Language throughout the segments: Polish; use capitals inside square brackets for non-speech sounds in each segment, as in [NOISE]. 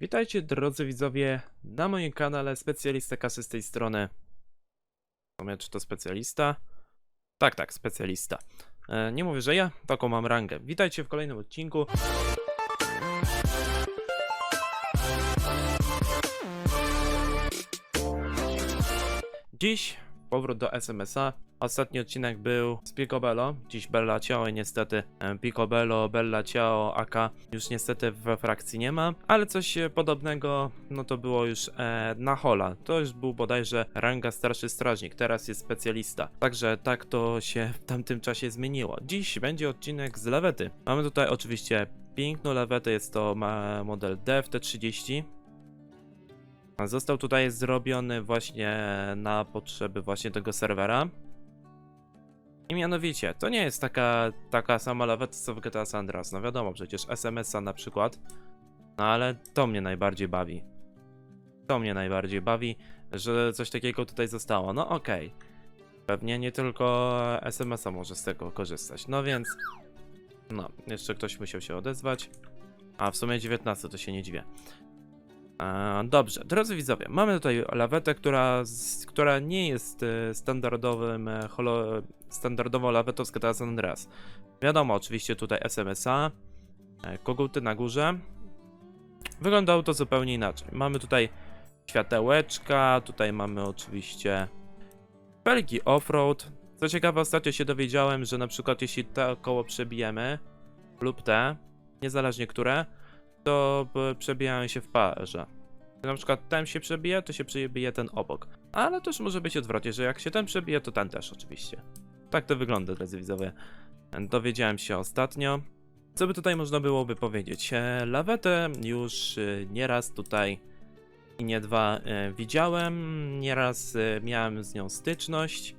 Witajcie drodzy widzowie na moim kanale Specjalista Kasy z tej strony. Sumie, czy to specjalista? Tak, tak, specjalista. E, nie mówię, że ja, taką mam rangę. Witajcie w kolejnym odcinku. Dziś powrót do SMS-a. Ostatni odcinek był z Picobello, dziś Bella Ciao i niestety e, Picobello, Bella Ciao, AK już niestety we frakcji nie ma, ale coś e, podobnego no to było już e, na Hola. To już był bodajże ranga starszy strażnik, teraz jest specjalista. Także tak to się w tamtym czasie zmieniło. Dziś będzie odcinek z lewety. Mamy tutaj oczywiście piękną lewetę, jest to model DFT30. Został tutaj zrobiony właśnie na potrzeby właśnie tego serwera. I mianowicie, to nie jest taka, taka sama laweta co w GTA San Andreas. No wiadomo, przecież SMS-a na przykład. No ale to mnie najbardziej bawi. To mnie najbardziej bawi, że coś takiego tutaj zostało. No okej. Pewnie nie tylko SMS-a może z tego korzystać. No więc... No, jeszcze ktoś musiał się odezwać. A w sumie 19 to się nie dziwię. Dobrze, drodzy widzowie, mamy tutaj lawetę, która, która nie jest e, standardowym, e, holo, standardową lawetą z GTA San Andreas. Wiadomo, oczywiście tutaj SMS-a, e, koguty na górze. Wyglądało to zupełnie inaczej. Mamy tutaj światełeczka, tutaj mamy oczywiście felgi offroad. Co ciekawe, ostatnio się dowiedziałem, że na przykład jeśli te koło przebijemy lub te, niezależnie które, to b- przebijają się w parze. Na przykład ten się przebije, to się przebije ten obok. Ale też może być odwrotnie, że jak się ten przebije, to ten też oczywiście. Tak to wygląda, drodzy widzowie. Dowiedziałem się ostatnio. Co by tutaj można byłoby powiedzieć? E, Lawetę już e, nieraz tutaj i nie dwa e, widziałem, nieraz e, miałem z nią styczność.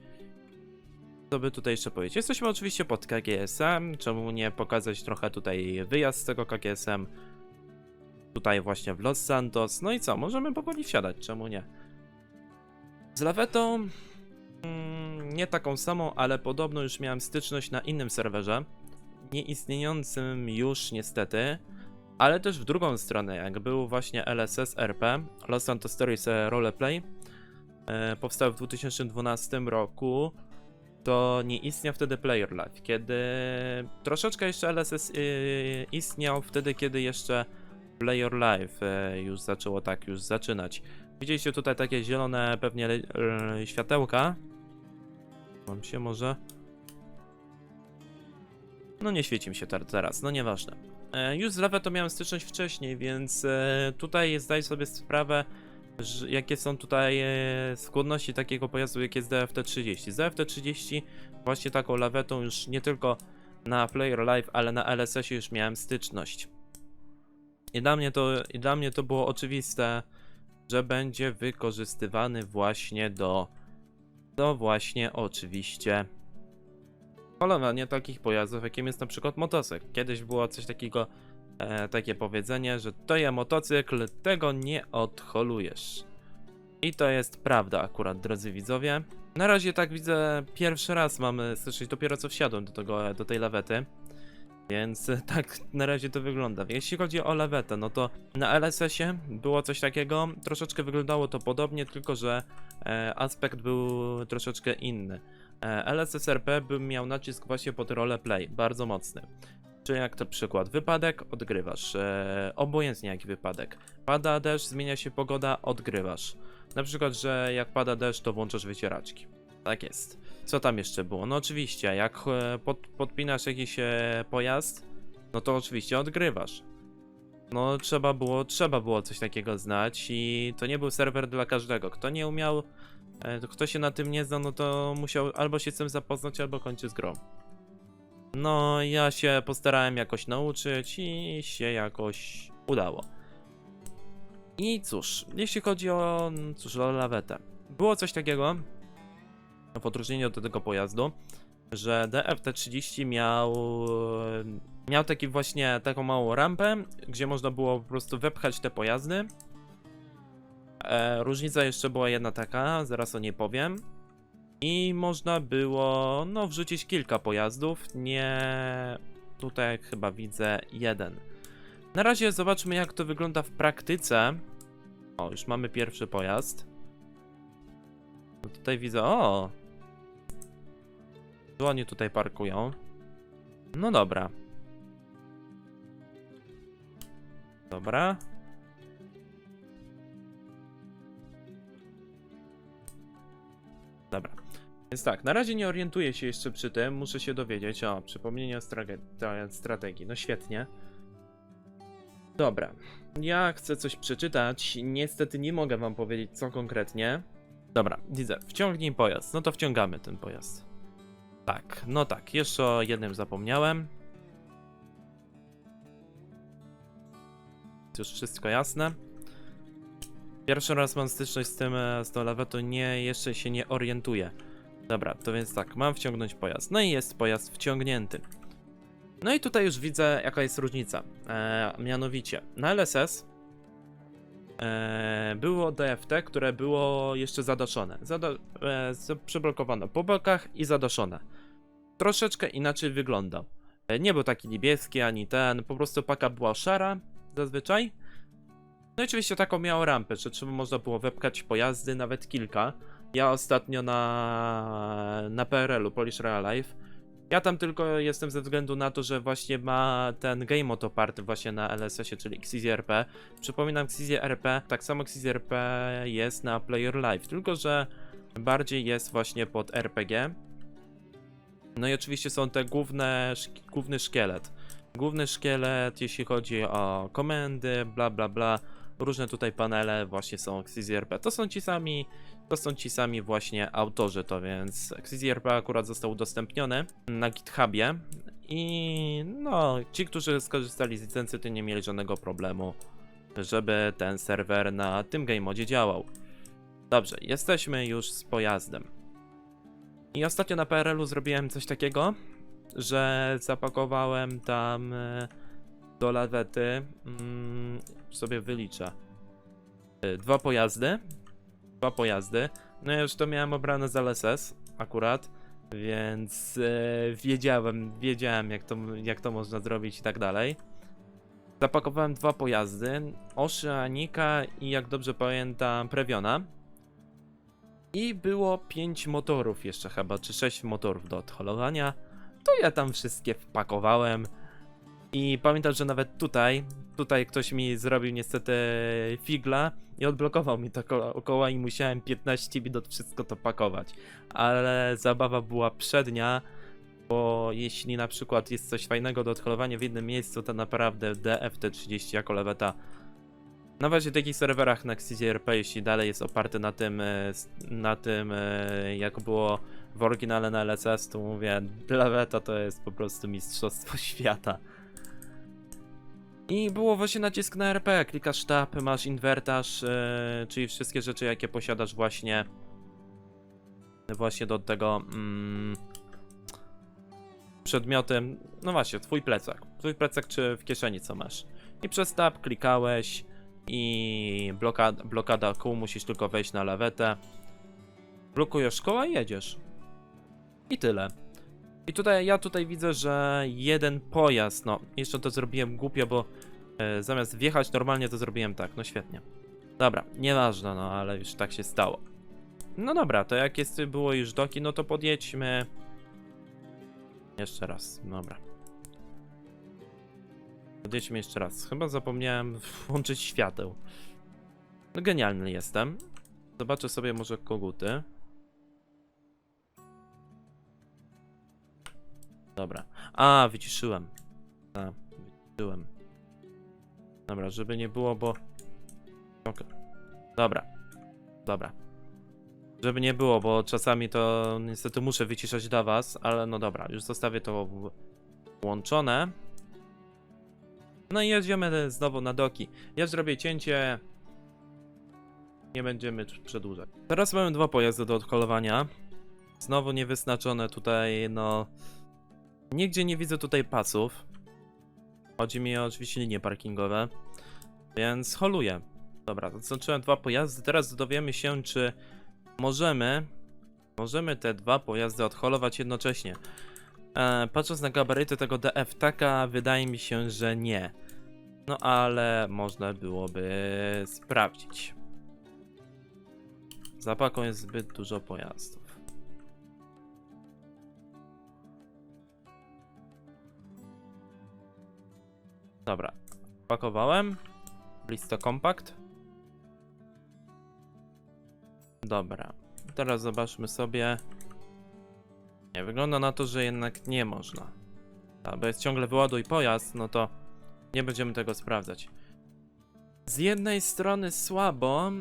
Co by tutaj jeszcze powiedzieć? Jesteśmy oczywiście pod KGS-em, czemu nie pokazać trochę tutaj wyjazd z tego KGS-em tutaj właśnie w Los Santos. No i co, możemy powoli wsiadać, czemu nie? Z lawetą mm, nie taką samą, ale podobno już miałem styczność na innym serwerze, nieistniejącym już niestety, ale też w drugą stronę, jak był właśnie LSS RP, Los Santos Stories e, Roleplay, e, powstał w 2012 roku, to nie istniał wtedy Player Life, kiedy troszeczkę jeszcze LSS y, istniał wtedy, kiedy jeszcze Player Life e, już zaczęło tak już zaczynać. Widzieliście tutaj takie zielone pewnie e, światełka. Mam się może. No nie świeci mi się ter- teraz, no nieważne. E, już z Lewę to miałem styczność wcześniej, więc tutaj zdaję sobie sprawę, jakie są tutaj skłonności takiego pojazdu, jak jest DFT-30. Z DFT-30 właśnie taką lawetą już nie tylko na Player Live, ale na LSS-ie już miałem styczność. I dla mnie to, i dla mnie to było oczywiste, że będzie wykorzystywany właśnie do, do właśnie oczywiście polowania takich pojazdów, jakim jest na przykład motocykl. Kiedyś było coś takiego, e, takie powiedzenie, że to jest motocykl, tego nie odholujesz. I to jest prawda akurat, drodzy widzowie. Na razie tak widzę, pierwszy raz mamy słyszeć, dopiero co wsiadłem do, tego, do tej lawety. Więc e, tak na razie to wygląda. Jeśli chodzi o lawetę, no to na LSS-ie było coś takiego, troszeczkę wyglądało to podobnie, tylko że e, aspekt był troszeczkę inny. E, LSSRP by miał nacisk właśnie pod roleplay, bardzo mocny. Czyli jak to przykład, wypadek, odgrywasz. E, obojętnie jaki wypadek. Pada deszcz, zmienia się pogoda, odgrywasz. Na przykład, że jak pada deszcz, to włączasz wycieraczki. Tak jest. Co tam jeszcze było? No oczywiście, jak e, pod, podpinasz jakiś e, pojazd, no to oczywiście odgrywasz. No trzeba było, trzeba było coś takiego znać i to nie był serwer dla każdego. Kto nie umiał, e, kto się na tym nie zna, no to musiał albo się z tym zapoznać, albo kończyć z grą. No ja się postarałem jakoś nauczyć i się jakoś udało. I cóż, jeśli chodzi o, cóż, o lawetę. Było coś takiego, w odróżnieniu od tego pojazdu, że DFT-30 miał, miał taki właśnie taką małą rampę, gdzie można było po prostu wepchać te pojazdy. E, różnica jeszcze była jedna taka, zaraz o niej powiem. I można było, no, wrzucić kilka pojazdów, nie... Tutaj chyba widzę jeden. Na razie zobaczmy, jak to wygląda w praktyce. O, już mamy pierwszy pojazd. No tutaj widzę, o! Tu oni tutaj parkują. No dobra. Dobra. Dobra. Więc tak, na razie nie orientuję się jeszcze przy tym, muszę się dowiedzieć. O, przypomnienie o strategii. No świetnie. Dobra. Ja chcę coś przeczytać. Niestety nie mogę wam powiedzieć, co konkretnie. Dobra, widzę. Wciągnij pojazd. No to wciągamy ten pojazd. Tak, no tak. Jeszcze o jednym zapomniałem. Już wszystko jasne. Pierwszy raz mam styczność z tym, e, z tą lawetą, nie, jeszcze się nie orientuję. Dobra, to więc tak, mam wciągnąć pojazd. No i jest pojazd wciągnięty. No i tutaj już widzę, jaka jest różnica. E, mianowicie, na LSS było DFT, które było jeszcze zadaszone. Zada e, po bokach i zadaszone. Troszeczkę inaczej wyglądał. E, nie był taki niebieski ani ten, po prostu paka była szara zazwyczaj. No i oczywiście taką miało rampę, że trzeba można było wepchać pojazdy, nawet kilka. Ja ostatnio na, na PRL-u, Polish Real Life, ja tam tylko jestem ze względu na to, że właśnie ma ten game mode oparty właśnie na LSS-ie, czyli XYZRP. Przypominam, XYZRP, tak samo XYZRP jest na Player Live, tylko że bardziej jest właśnie pod RPG. No i oczywiście są te główne, główny szkielet. Główny szkielet, jeśli chodzi o komendy, bla bla bla, różne tutaj panele właśnie są XYZRP. To są ci sami, to są ci sami właśnie autorzy to, więc XYZRP akurat został udostępniony na GitHubie i no, ci, którzy skorzystali z licencji, to nie mieli żadnego problemu, żeby ten serwer na tym game modzie działał. Dobrze, jesteśmy już z pojazdem. I ostatnio na PRL-u zrobiłem coś takiego, że zapakowałem tam e, do lawety, mm, sobie wyliczę, e, dwa pojazdy, dwa pojazdy, no ja już to miałem obrane z LSS akurat, więc e, wiedziałem, wiedziałem jak to, jak to można zrobić i tak dalej. Zapakowałem dwa pojazdy, Oceanika i jak dobrze pamiętam Previona. I było 5 motorów jeszcze chyba, czy 6 motorów do odholowania. To ja tam wszystkie wpakowałem. I pamiętam, że nawet tutaj, tutaj ktoś mi zrobił niestety figla i odblokował mi to koła i musiałem 15 minut wszystko to pakować. Ale zabawa była przednia, bo jeśli na przykład jest coś fajnego do odholowania w jednym miejscu, to naprawdę DFT30 jako leweta na właśnie takich serwerach na XCRP, jeśli dalej jest oparty na tym, e, na tym e, jak było w oryginale na LSS, to mówię, laweta to jest po prostu mistrzostwo [LAUGHS] świata. I było właśnie nacisk na RP, klikasz tab, masz inwertaż, e, czyli wszystkie rzeczy jakie posiadasz właśnie właśnie do tego mm, przedmiotem, no właśnie, twój plecak, twój plecak czy w kieszeni co masz. I przez tab klikałeś i blokada, blokada kół, musisz tylko wejść na lawetę. Blokujesz koła i jedziesz. I tyle. I tutaj ja tutaj widzę, że jeden pojazd, no jeszcze to zrobiłem głupio, bo e, zamiast wjechać normalnie to zrobiłem tak, no świetnie. Dobra, nieważne, no ale już tak się stało. No dobra, to jak jest, było już doki, no to podjedźmy. Jeszcze raz, dobra. Podjedźmy jeszcze raz. Chyba zapomniałem włączyć świateł. No genialny jestem. Zobaczę sobie może koguty. Dobra. A, wyciszyłem. A, wyciszyłem. Dobra, żeby nie było, bo... Okej. Dobra. Dobra. Żeby nie było, bo czasami to niestety muszę wyciszać dla was, ale no dobra, już zostawię to włączone. No i jedziemy znowu na doki. Ja zrobię cięcie. Nie będziemy przedłużać. Teraz mamy dwa pojazdy do odholowania. Znowu niewyznaczone tutaj, no... Nigdzie nie widzę tutaj pasów. Chodzi mi o oczywiście linie parkingowe. Więc holuję. Dobra, zaznaczyłem dwa pojazdy. Teraz dowiemy się, czy możemy... Możemy te dwa pojazdy odholować jednocześnie. E, patrząc na gabaryty tego DF taka, wydaje mi się, że nie. No ale można byłoby sprawdzić. Za paką jest zbyt dużo pojazdów. Dobra, pakowałem. Blisto kompakt. Dobra, teraz zobaczmy sobie. Nie, wygląda na to, że jednak nie można. A, bo jest ciągle wyładuj pojazd, no to nie będziemy tego sprawdzać. Z jednej strony słabo,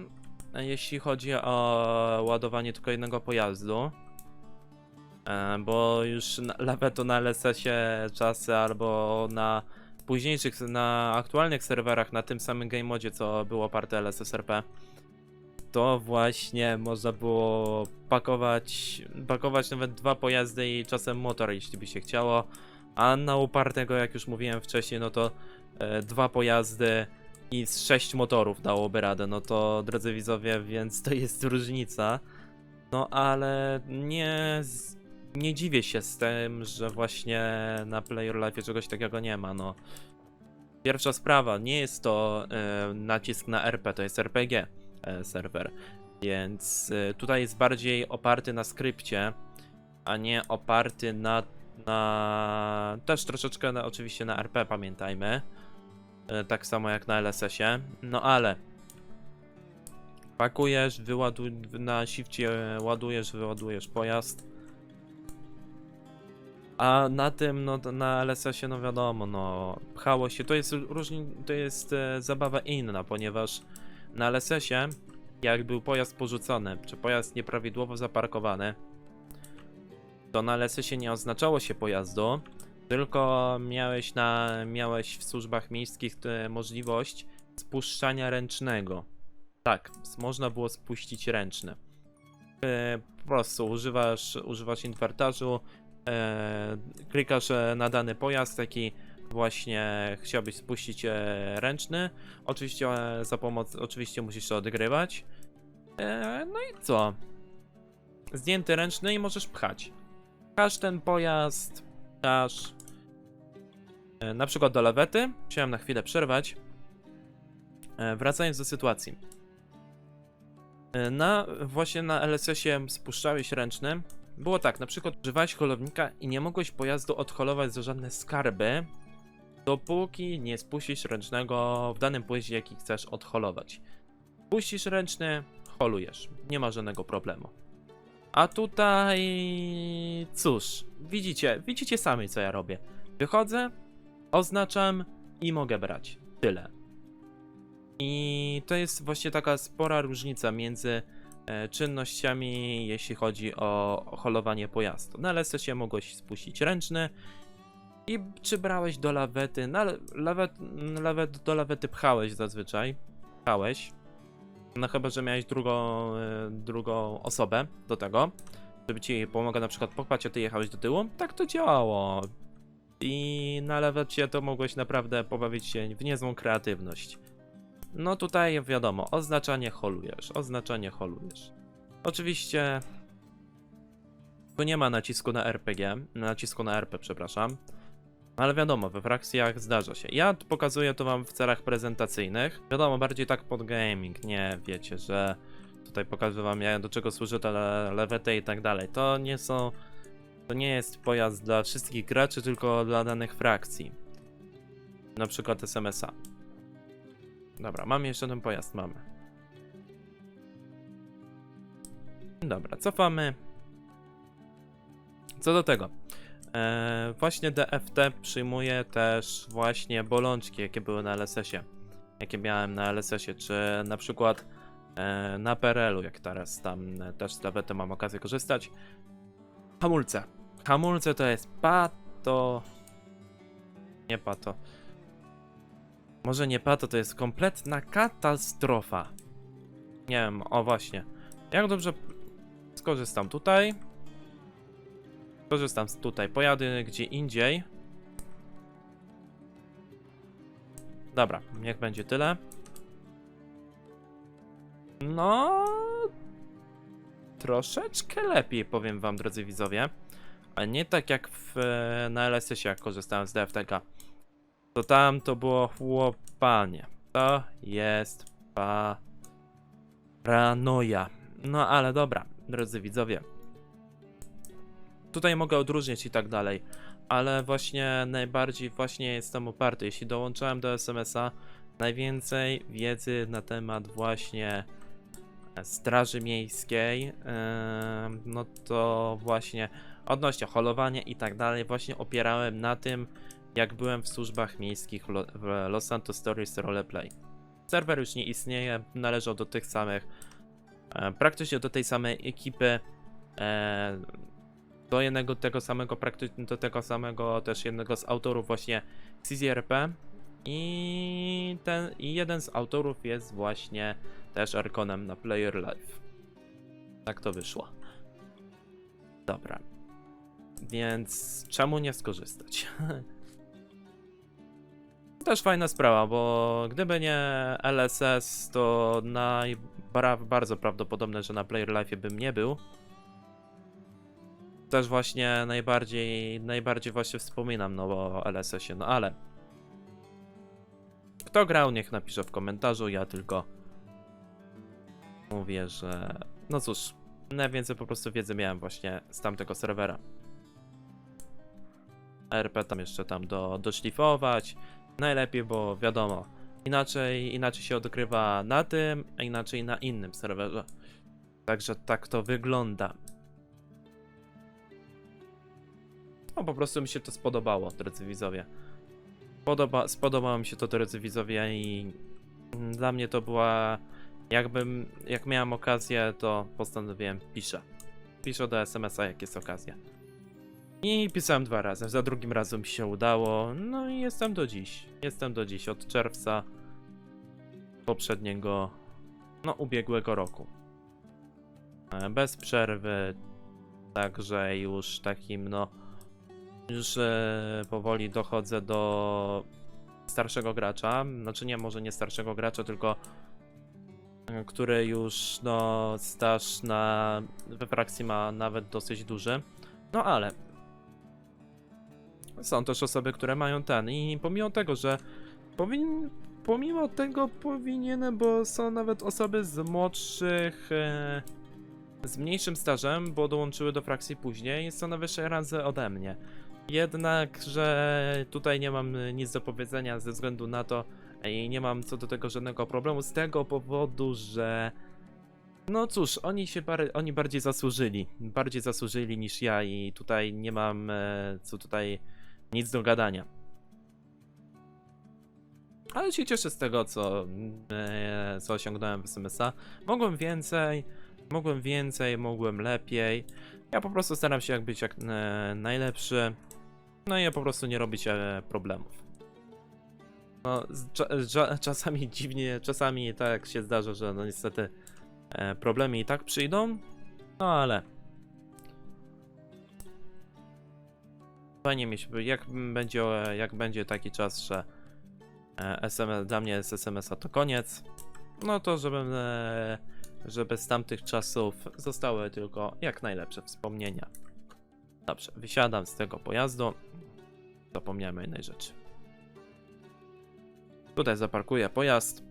jeśli chodzi o ładowanie tylko jednego pojazdu. E, Bo już [LAUGHS] nawet to na LSS-ie czasy albo na późniejszych, na aktualnych serwerach, na tym samym game modzie, co było oparte LSSRP, to właśnie można było pakować, pakować nawet dwa pojazdy i czasem motor, jeśli by się chciało. A na upartego, jak już mówiłem wcześniej, no to e, dwa pojazdy i z sześć motorów dałoby radę. No to drodzy widzowie, więc to jest różnica. No ale nie, z- nie dziwię się z tym, że właśnie na Player Life czegoś takiego nie ma. No. Pierwsza sprawa, nie jest to e, nacisk na RP, to jest RPG e, serwer. Więc e, tutaj jest bardziej oparty na skrypcie, a nie oparty na na też troszeczkę na, oczywiście na RP pamiętajmy. E, Tak samo jak na LSS-ie. No ale pakujesz, wyładuj na shifcie ładujesz, wyładujesz pojazd. A na tym, no na LSS-ie, no wiadomo, no pchało się, to jest różni, to jest e, zabawa inna, ponieważ na LSS-ie, jak był pojazd porzucony, czy pojazd nieprawidłowo zaparkowany, to na LSS-ie nie oznaczało się pojazdu, tylko miałeś, na, miałeś w służbach miejskich e, możliwość spuszczania ręcznego. Tak, można było spuścić ręczny. E, po prostu używasz, używasz inwertarzu, e, klikasz e, na dany pojazd, taki właśnie chciałbyś spuścić e, ręczny. Oczywiście e, za pomoc, oczywiście musisz to odgrywać. E, no i co? Zdjęty ręczny i możesz pchać. Pchasz ten pojazd, pchasz e, na przykład do lawety. Chciałem na chwilę przerwać. E, wracając do sytuacji. E, Na, właśnie na LSS-ie spuszczałeś ręczny. Było tak, na przykład używałeś holownika i nie mogłeś pojazdu odholować za żadne skarby, dopóki nie spuścisz ręcznego w danym pojeździe, jaki chcesz odholować. Puścisz ręczny, holujesz. Nie ma żadnego problemu. A tutaj... Cóż, widzicie, widzicie sami co ja robię. Wychodzę, oznaczam i mogę brać. Tyle. I to jest właśnie taka spora różnica między czynnościami, jeśli chodzi o holowanie pojazdu. Na LSS-ie mogłeś spuścić ręczny i czy brałeś do lawety, na lawet, lawet, do lawety pchałeś zazwyczaj, pchałeś, no chyba, że miałeś drugą, e, drugą osobę do tego, żeby ci pomogła na przykład popchać, a ty jechałeś do tyłu, tak to działało. I na lawecie to mogłeś naprawdę pobawić się w niezłą kreatywność. No tutaj wiadomo, oznaczanie holujesz, oznaczanie holujesz. Oczywiście tu nie ma nacisku na RPG, nacisku na RP, przepraszam. Ale wiadomo, we frakcjach zdarza się. Ja pokazuję to wam w celach prezentacyjnych. Wiadomo, bardziej tak pod gaming, nie wiecie, że tutaj pokażę wam do czego służy ta le- lewety i tak dalej. To nie są... To nie jest pojazd dla wszystkich graczy, tylko dla danych frakcji. Na przykład SMS-a. Dobra, mamy jeszcze ten pojazd, mamy. Dobra, cofamy. Co do tego. E, właśnie DFT przyjmuje też właśnie bolączki, jakie były na LSS-ie. Jakie miałem na LSS-ie, czy na przykład e, na PRL-u, jak teraz tam e, też z DFT mam okazję korzystać. Hamulce. Hamulce to jest pato... Nie pato. Może nie pato, to jest kompletna katastrofa. Nie wiem, o właśnie. Jak dobrze skorzystam tutaj. Korzystam z tutaj, pojadę gdzie indziej. Dobra, niech będzie tyle. No. Troszeczkę lepiej, powiem wam, drodzy widzowie. Nie tak jak w, na LSS, jak korzystałem z DFTK. To tam to było chłopanie. To jest paranoja. No ale dobra, drodzy widzowie. Tutaj mogę odróżnić i tak dalej, ale właśnie najbardziej właśnie jestem uparty. Jeśli dołączałem do SMS-a, najwięcej wiedzy na temat właśnie Straży Miejskiej, em, no to właśnie odnośnie holowania i tak dalej, właśnie opierałem na tym, jak byłem w służbach miejskich w Los Santos Stories Roleplay. Serwer już nie istnieje, należał do tych samych, e, praktycznie do tej samej ekipy, e, do jednego tego samego, praktycznie do tego samego też jednego z autorów właśnie CZRP i ten i jeden z autorów jest właśnie też Arkonem na Player Live. Tak to wyszło. Dobra. Więc czemu nie skorzystać? [LAUGHS] Też fajna sprawa, bo gdyby nie LSS, to naj... bardzo prawdopodobne, że na Player Life bym nie był. Też właśnie najbardziej, najbardziej właśnie wspominam, no o LSS-ie, no ale... Kto grał, niech napisze w komentarzu, ja tylko mówię, że no cóż, najwięcej po prostu wiedzy miałem właśnie z tamtego serwera. RP tam jeszcze tam do, doszlifować. Najlepiej, bo wiadomo, inaczej, inaczej się odgrywa na tym, a inaczej na innym serwerze. Także tak to wygląda. No po prostu mi się to spodobało, drodzy widzowie. Podoba, spodobało mi się to, drodzy widzowie, i dla mnie to była Jakbym, jak miałem okazję, to postanowiłem, piszę. Piszę do SMS-a, jak jest okazja. I pisałem dwa razy, za drugim razem się udało, no i jestem do dziś. Jestem do dziś, od czerwca poprzedniego, no ubiegłego roku. E, Bez przerwy, także już takim, no, już e, powoli dochodzę do starszego gracza, znaczy nie, może nie starszego gracza, tylko który już no staż na we frakcji ma nawet dosyć duży. No ale są też osoby, które mają ten i pomimo tego, że powin, pomimo tego powinienem, bo są nawet osoby z młodszych e, z mniejszym stażem, bo dołączyły do frakcji później, są na wyższej randze ode mnie. Jednak, że tutaj nie mam nic do powiedzenia ze względu na to, i nie mam co do tego żadnego problemu z tego powodu, że no cóż, oni się bar oni bardziej zasłużyli, bardziej zasłużyli niż ja i tutaj nie mam e, co tutaj nic do gadania. Ale się cieszę z tego, co, e, co osiągnąłem w SMS-a. Mogłem więcej, mogłem więcej, mogłem lepiej. Ja po prostu staram się jak być jak e, najlepszy. No i ja po prostu nie robić e, problemów. No, cza, czasami [LAUGHS] dziwnie, czasami tak się zdarza, że no niestety e, problemy i tak przyjdą, no ale fajnie mieć, jak będzie, jak będzie taki czas, że e, SMS, dla mnie z SMS-a to koniec, no to żebym, e, żeby z tamtych czasów zostały tylko jak najlepsze wspomnienia. Dobrze, wysiadam z tego pojazdu, zapomniałem o jednej rzeczy. Tutaj zaparkuję pojazd.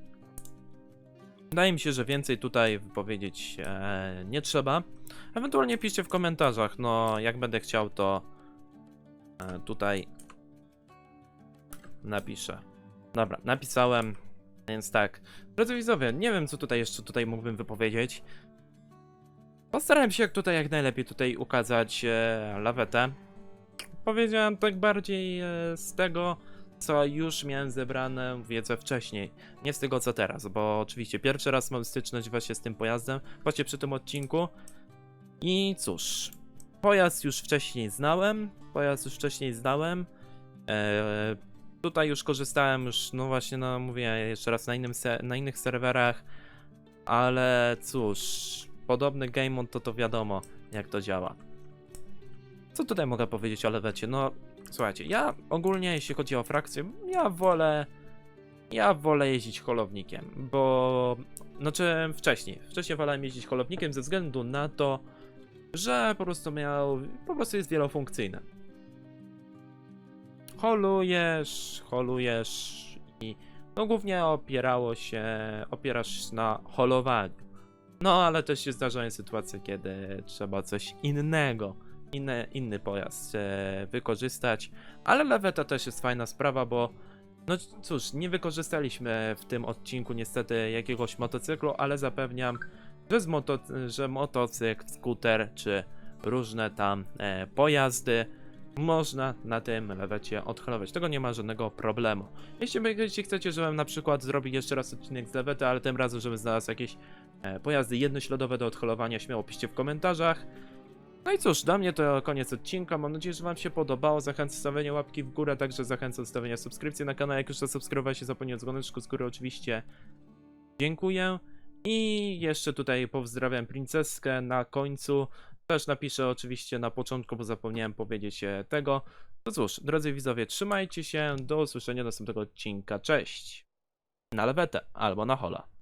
Wydaje mi się, że więcej tutaj powiedzieć e, nie trzeba. Ewentualnie piszcie w komentarzach, no jak będę chciał, to e, tutaj napiszę. Dobra, napisałem, więc tak. Drodzy widzowie, nie wiem co tutaj jeszcze tutaj mógłbym wypowiedzieć. Postarałem się jak tutaj jak najlepiej tutaj ukazać e, lawetę. Powiedziałem tak bardziej e, z tego, co już miałem zebrane wiedzę wcześniej. Nie z tego co teraz, bo oczywiście pierwszy raz mam styczność właśnie z tym pojazdem, właśnie przy tym odcinku. I cóż, pojazd już wcześniej znałem, pojazd już wcześniej znałem. Eee, tutaj już korzystałem już, no właśnie, no mówię jeszcze raz na, innym na innych serwerach, ale cóż, podobny game mode to to wiadomo jak to działa. Co tutaj mogę powiedzieć o lewecie? No, Słuchajcie, ja ogólnie jeśli chodzi o frakcję, ja wolę. Ja wolę jeździć holownikiem, bo. Znaczy wcześniej. Wcześniej wolałem jeździć holownikiem ze względu na to, że po prostu miał. Po prostu jest wielofunkcyjny. holujesz, holujesz i no głównie opierało się, opierasz na holowaniu. No ale też się zdarzają sytuacje, kiedy trzeba coś innego, inny, inny pojazd e, wykorzystać, ale leweta też jest fajna sprawa, bo no cóż, nie wykorzystaliśmy w tym odcinku niestety jakiegoś motocyklu, ale zapewniam, że, z moto, że motocykl, skuter czy różne tam e, pojazdy można na tym lewecie odholować. Tego nie ma żadnego problemu. Jeśli, jeśli chcecie, żebym na przykład zrobił jeszcze raz odcinek z lewety, ale tym razem, żebym znalazł jakieś e, pojazdy jednośladowe do odholowania, śmiało piszcie w komentarzach. No i cóż, dla mnie to koniec odcinka. Mam nadzieję, że Wam się podobało. Zachęcam do stawienia łapki w górę, także zachęcam do stawienia subskrypcji na kanał. Jak już zasubskrybowałeś, zapomnij dzwoneczku z góry oczywiście. Dziękuję. I jeszcze tutaj pozdrawiam princeskę na końcu. Też napiszę oczywiście na początku, bo zapomniałem powiedzieć tego. To cóż, drodzy widzowie, trzymajcie się. Do usłyszenia następnego odcinka. Cześć! Na lewetę albo na hola.